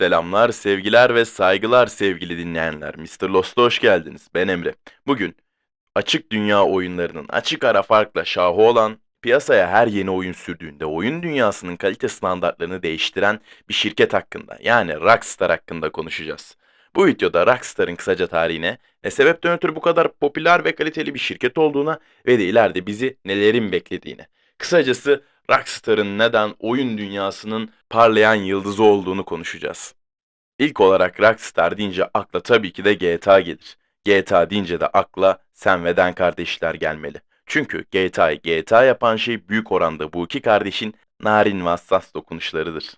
Selamlar, sevgiler ve saygılar sevgili dinleyenler. Mr. Lost'a hoş geldiniz. Ben Emre. Bugün açık dünya oyunlarının açık ara farkla şahı olan, piyasaya her yeni oyun sürdüğünde oyun dünyasının kalite standartlarını değiştiren bir şirket hakkında yani Rockstar hakkında konuşacağız. Bu videoda Rockstar'ın kısaca tarihine, ne sebepten ötürü bu kadar popüler ve kaliteli bir şirket olduğuna ve de ileride bizi nelerin beklediğine. Kısacası Rockstar'ın neden oyun dünyasının parlayan yıldızı olduğunu konuşacağız. İlk olarak Rockstar deyince akla tabii ki de GTA gelir. GTA deyince de akla Sam ve Dan kardeşler gelmeli. Çünkü GTA'yı GTA yapan şey büyük oranda bu iki kardeşin narin ve hassas dokunuşlarıdır.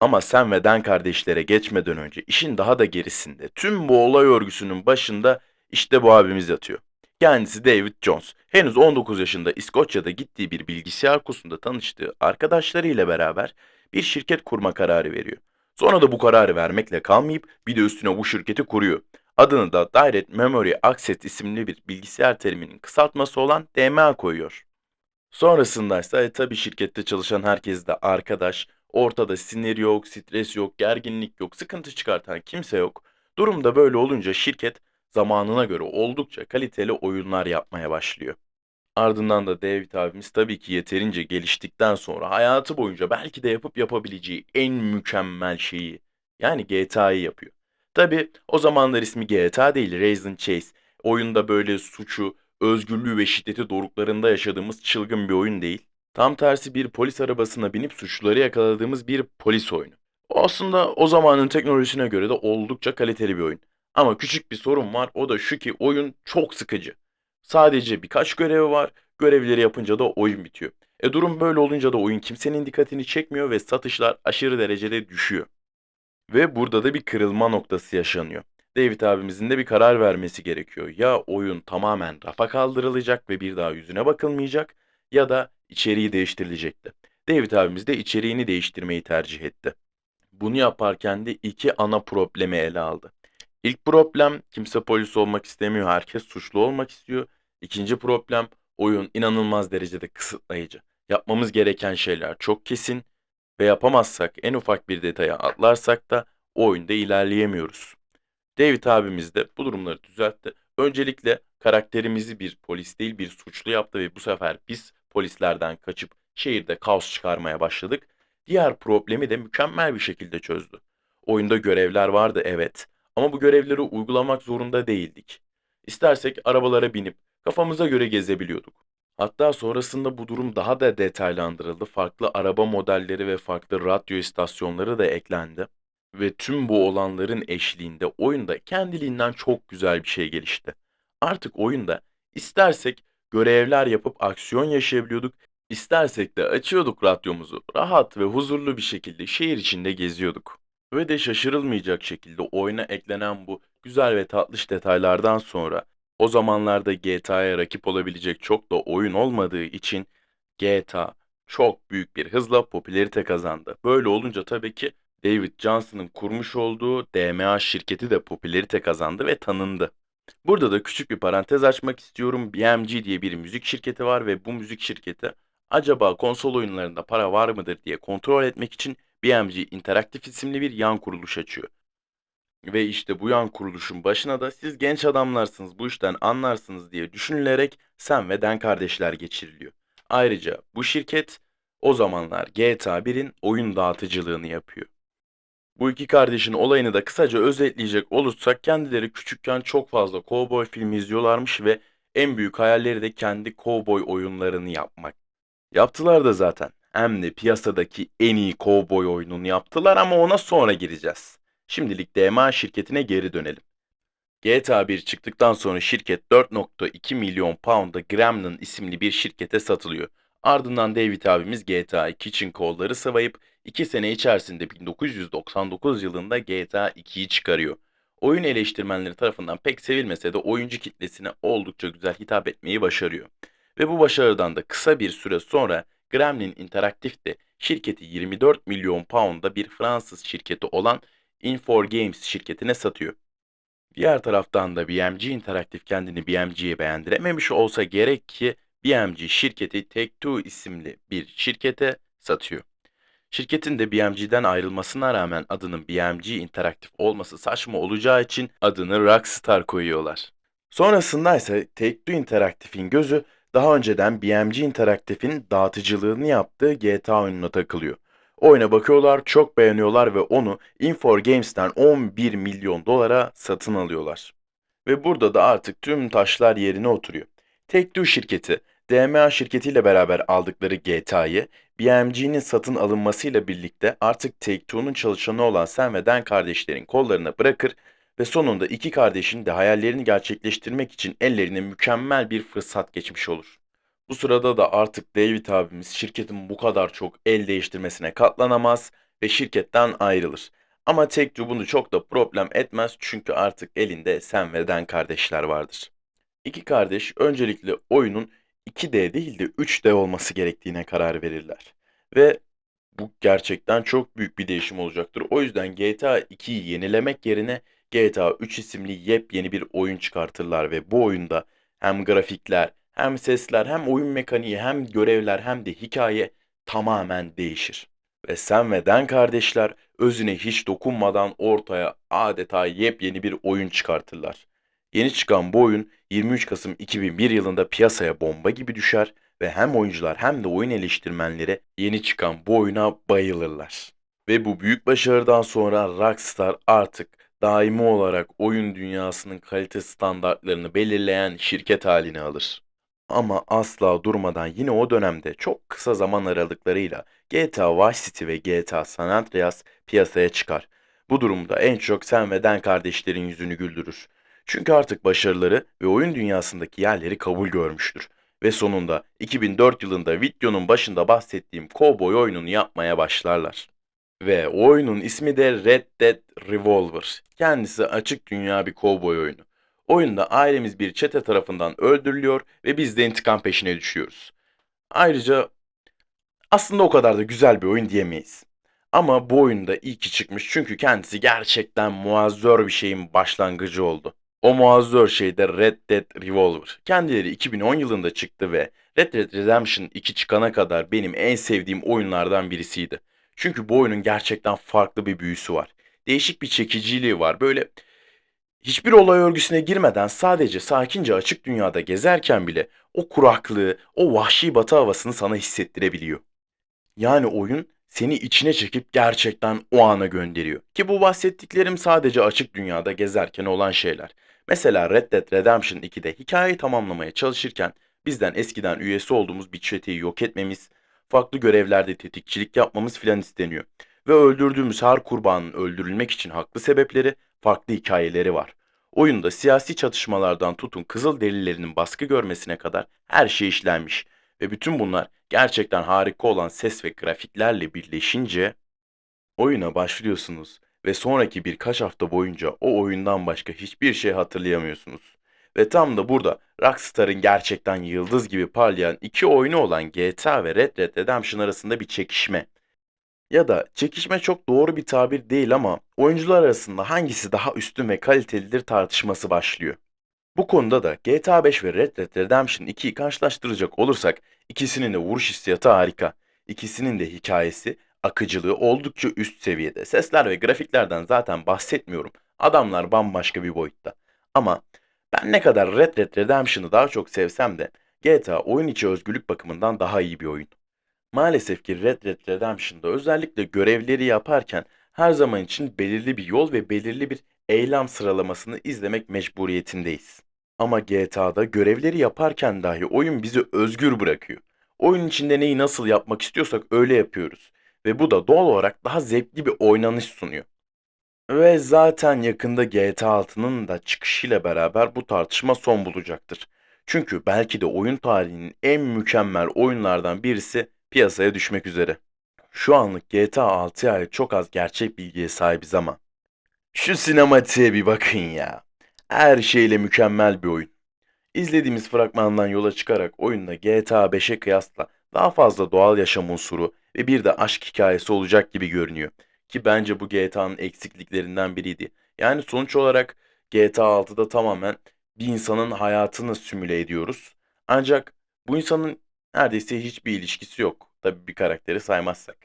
Ama Sam ve Dan kardeşlere geçmeden önce işin daha da gerisinde tüm bu olay örgüsünün başında işte bu abimiz yatıyor. Kendisi David Jones. Henüz 19 yaşında İskoçya'da gittiği bir bilgisayar kursunda tanıştığı arkadaşlarıyla beraber bir şirket kurma kararı veriyor. Sonra da bu kararı vermekle kalmayıp bir de üstüne bu şirketi kuruyor. Adını da Direct Memory Access isimli bir bilgisayar teriminin kısaltması olan DMA koyuyor. Sonrasında ise e, tabii şirkette çalışan herkes de arkadaş, ortada sinir yok, stres yok, gerginlik yok, sıkıntı çıkartan kimse yok. Durum da böyle olunca şirket zamanına göre oldukça kaliteli oyunlar yapmaya başlıyor. Ardından da David abimiz tabii ki yeterince geliştikten sonra hayatı boyunca belki de yapıp yapabileceği en mükemmel şeyi yani GTA'yı yapıyor. Tabii o zamanlar ismi GTA değil Raisin Chase. Oyunda böyle suçu, özgürlüğü ve şiddeti doruklarında yaşadığımız çılgın bir oyun değil. Tam tersi bir polis arabasına binip suçluları yakaladığımız bir polis oyunu. Aslında o zamanın teknolojisine göre de oldukça kaliteli bir oyun. Ama küçük bir sorun var. O da şu ki oyun çok sıkıcı. Sadece birkaç görevi var. Görevleri yapınca da oyun bitiyor. E durum böyle olunca da oyun kimsenin dikkatini çekmiyor ve satışlar aşırı derecede düşüyor. Ve burada da bir kırılma noktası yaşanıyor. David abimizin de bir karar vermesi gerekiyor. Ya oyun tamamen rafa kaldırılacak ve bir daha yüzüne bakılmayacak ya da içeriği değiştirilecekti. David abimiz de içeriğini değiştirmeyi tercih etti. Bunu yaparken de iki ana problemi ele aldı. İlk problem kimse polis olmak istemiyor, herkes suçlu olmak istiyor. İkinci problem oyun inanılmaz derecede kısıtlayıcı. Yapmamız gereken şeyler çok kesin ve yapamazsak en ufak bir detaya atlarsak da o oyunda ilerleyemiyoruz. David abimiz de bu durumları düzeltti. Öncelikle karakterimizi bir polis değil bir suçlu yaptı ve bu sefer biz polislerden kaçıp şehirde kaos çıkarmaya başladık. Diğer problemi de mükemmel bir şekilde çözdü. Oyunda görevler vardı evet ama bu görevleri uygulamak zorunda değildik. İstersek arabalara binip kafamıza göre gezebiliyorduk. Hatta sonrasında bu durum daha da detaylandırıldı. Farklı araba modelleri ve farklı radyo istasyonları da eklendi. Ve tüm bu olanların eşliğinde oyunda kendiliğinden çok güzel bir şey gelişti. Artık oyunda istersek görevler yapıp aksiyon yaşayabiliyorduk, istersek de açıyorduk radyomuzu. Rahat ve huzurlu bir şekilde şehir içinde geziyorduk. Ve de şaşırılmayacak şekilde oyuna eklenen bu güzel ve tatlış detaylardan sonra o zamanlarda GTA'ya rakip olabilecek çok da oyun olmadığı için GTA çok büyük bir hızla popülerite kazandı. Böyle olunca tabii ki David Johnson'ın kurmuş olduğu DMA şirketi de popülerite kazandı ve tanındı. Burada da küçük bir parantez açmak istiyorum. BMG diye bir müzik şirketi var ve bu müzik şirketi acaba konsol oyunlarında para var mıdır diye kontrol etmek için BMG Interactive isimli bir yan kuruluş açıyor. Ve işte bu yan kuruluşun başına da siz genç adamlarsınız bu işten anlarsınız diye düşünülerek Sam ve Dan kardeşler geçiriliyor. Ayrıca bu şirket o zamanlar GTA 1'in oyun dağıtıcılığını yapıyor. Bu iki kardeşin olayını da kısaca özetleyecek olursak kendileri küçükken çok fazla kovboy filmi izliyorlarmış ve en büyük hayalleri de kendi kovboy oyunlarını yapmak. Yaptılar da zaten. Hem de piyasadaki en iyi kovboy oyununu yaptılar ama ona sonra gireceğiz. Şimdilik DMA şirketine geri dönelim. GTA 1 çıktıktan sonra şirket 4.2 milyon pound'a Gremlin isimli bir şirkete satılıyor. Ardından David abimiz GTA 2 için kolları sıvayıp 2 sene içerisinde 1999 yılında GTA 2'yi çıkarıyor. Oyun eleştirmenleri tarafından pek sevilmese de oyuncu kitlesine oldukça güzel hitap etmeyi başarıyor. Ve bu başarıdan da kısa bir süre sonra Gremlin Interactive de şirketi 24 milyon pound'a bir Fransız şirketi olan Infor Games şirketine satıyor. Diğer taraftan da BMG Interactive kendini BMG'ye beğendirememiş olsa gerek ki BMG şirketi Take-Two isimli bir şirkete satıyor. Şirketin de BMG'den ayrılmasına rağmen adının BMG Interactive olması saçma olacağı için adını Rockstar koyuyorlar. Sonrasında ise Take-Two Interactive'in gözü daha önceden BMG Interactive'in dağıtıcılığını yaptığı GTA oyununa takılıyor. Oyuna bakıyorlar, çok beğeniyorlar ve onu Infor Games'ten 11 milyon dolara satın alıyorlar. Ve burada da artık tüm taşlar yerine oturuyor. Take-Two şirketi, DMA şirketiyle beraber aldıkları GTA'yı BMG'nin satın alınmasıyla birlikte artık Take-Two'nun çalışanı olan Sam ve Dan kardeşlerin kollarına bırakır ve sonunda iki kardeşin de hayallerini gerçekleştirmek için ellerine mükemmel bir fırsat geçmiş olur. Bu sırada da artık David abimiz şirketin bu kadar çok el değiştirmesine katlanamaz ve şirketten ayrılır. Ama Take-Two bunu çok da problem etmez çünkü artık elinde Sam ve Dan kardeşler vardır. İki kardeş öncelikle oyunun 2D değil de 3D olması gerektiğine karar verirler. Ve bu gerçekten çok büyük bir değişim olacaktır. O yüzden GTA 2'yi yenilemek yerine GTA 3 isimli yepyeni bir oyun çıkartırlar ve bu oyunda hem grafikler, hem sesler, hem oyun mekaniği, hem görevler, hem de hikaye tamamen değişir. Ve Sam ve Dan kardeşler özüne hiç dokunmadan ortaya adeta yepyeni bir oyun çıkartırlar. Yeni çıkan bu oyun 23 Kasım 2001 yılında piyasaya bomba gibi düşer ve hem oyuncular hem de oyun eleştirmenleri yeni çıkan bu oyuna bayılırlar. Ve bu büyük başarıdan sonra Rockstar artık daimi olarak oyun dünyasının kalite standartlarını belirleyen şirket haline alır. Ama asla durmadan yine o dönemde çok kısa zaman aralıklarıyla GTA Vice City ve GTA San Andreas piyasaya çıkar. Bu durumda en çok Sam ve Dan kardeşlerin yüzünü güldürür. Çünkü artık başarıları ve oyun dünyasındaki yerleri kabul görmüştür. Ve sonunda 2004 yılında videonun başında bahsettiğim Cowboy oyununu yapmaya başlarlar. Ve oyunun ismi de Red Dead Revolver. Kendisi açık dünya bir kovboy oyunu. Oyunda ailemiz bir çete tarafından öldürülüyor ve biz de intikam peşine düşüyoruz. Ayrıca aslında o kadar da güzel bir oyun diyemeyiz. Ama bu oyunda iyi ki çıkmış çünkü kendisi gerçekten muazzör bir şeyin başlangıcı oldu. O muazzör şey de Red Dead Revolver. Kendileri 2010 yılında çıktı ve Red Dead Redemption 2 çıkana kadar benim en sevdiğim oyunlardan birisiydi. Çünkü bu oyunun gerçekten farklı bir büyüsü var. Değişik bir çekiciliği var. Böyle hiçbir olay örgüsüne girmeden sadece sakince açık dünyada gezerken bile o kuraklığı, o vahşi batı havasını sana hissettirebiliyor. Yani oyun seni içine çekip gerçekten o ana gönderiyor. Ki bu bahsettiklerim sadece açık dünyada gezerken olan şeyler. Mesela Red Dead Redemption 2'de hikayeyi tamamlamaya çalışırken bizden eskiden üyesi olduğumuz bir çeteyi yok etmemiz, farklı görevlerde tetikçilik yapmamız filan isteniyor. Ve öldürdüğümüz her kurbanın öldürülmek için haklı sebepleri, farklı hikayeleri var. Oyunda siyasi çatışmalardan tutun kızıl delilerinin baskı görmesine kadar her şey işlenmiş. Ve bütün bunlar gerçekten harika olan ses ve grafiklerle birleşince oyuna başlıyorsunuz ve sonraki birkaç hafta boyunca o oyundan başka hiçbir şey hatırlayamıyorsunuz. Ve tam da burada Rockstar'ın gerçekten yıldız gibi parlayan iki oyunu olan GTA ve Red Dead Redemption arasında bir çekişme. Ya da çekişme çok doğru bir tabir değil ama oyuncular arasında hangisi daha üstün ve kalitelidir tartışması başlıyor. Bu konuda da GTA 5 ve Red Dead Redemption 2'yi karşılaştıracak olursak ikisinin de vuruş hissiyatı harika. İkisinin de hikayesi, akıcılığı oldukça üst seviyede. Sesler ve grafiklerden zaten bahsetmiyorum. Adamlar bambaşka bir boyutta. Ama ben ne kadar Red Dead Redemption'ı daha çok sevsem de GTA oyun içi özgürlük bakımından daha iyi bir oyun. Maalesef ki Red Dead Redemption'da özellikle görevleri yaparken her zaman için belirli bir yol ve belirli bir eylem sıralamasını izlemek mecburiyetindeyiz. Ama GTA'da görevleri yaparken dahi oyun bizi özgür bırakıyor. Oyun içinde neyi nasıl yapmak istiyorsak öyle yapıyoruz. Ve bu da doğal olarak daha zevkli bir oynanış sunuyor. Ve zaten yakında GTA 6'nın da çıkışıyla beraber bu tartışma son bulacaktır. Çünkü belki de oyun tarihinin en mükemmel oyunlardan birisi piyasaya düşmek üzere. Şu anlık GTA 6'ya ait çok az gerçek bilgiye sahibiz ama şu sinematiğe bir bakın ya. Her şeyle mükemmel bir oyun. İzlediğimiz fragmandan yola çıkarak oyunda GTA 5'e kıyasla daha fazla doğal yaşam unsuru ve bir de aşk hikayesi olacak gibi görünüyor. Ki bence bu GTA'nın eksikliklerinden biriydi. Yani sonuç olarak GTA 6'da tamamen bir insanın hayatını simüle ediyoruz. Ancak bu insanın neredeyse hiçbir ilişkisi yok. Tabii bir karakteri saymazsak.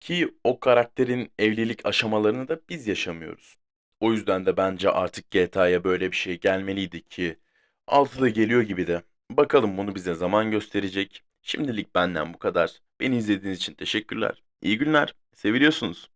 Ki o karakterin evlilik aşamalarını da biz yaşamıyoruz. O yüzden de bence artık GTA'ya böyle bir şey gelmeliydi ki 6 da geliyor gibi de. Bakalım bunu bize zaman gösterecek. Şimdilik benden bu kadar. Beni izlediğiniz için teşekkürler. İyi günler. Seviliyorsunuz.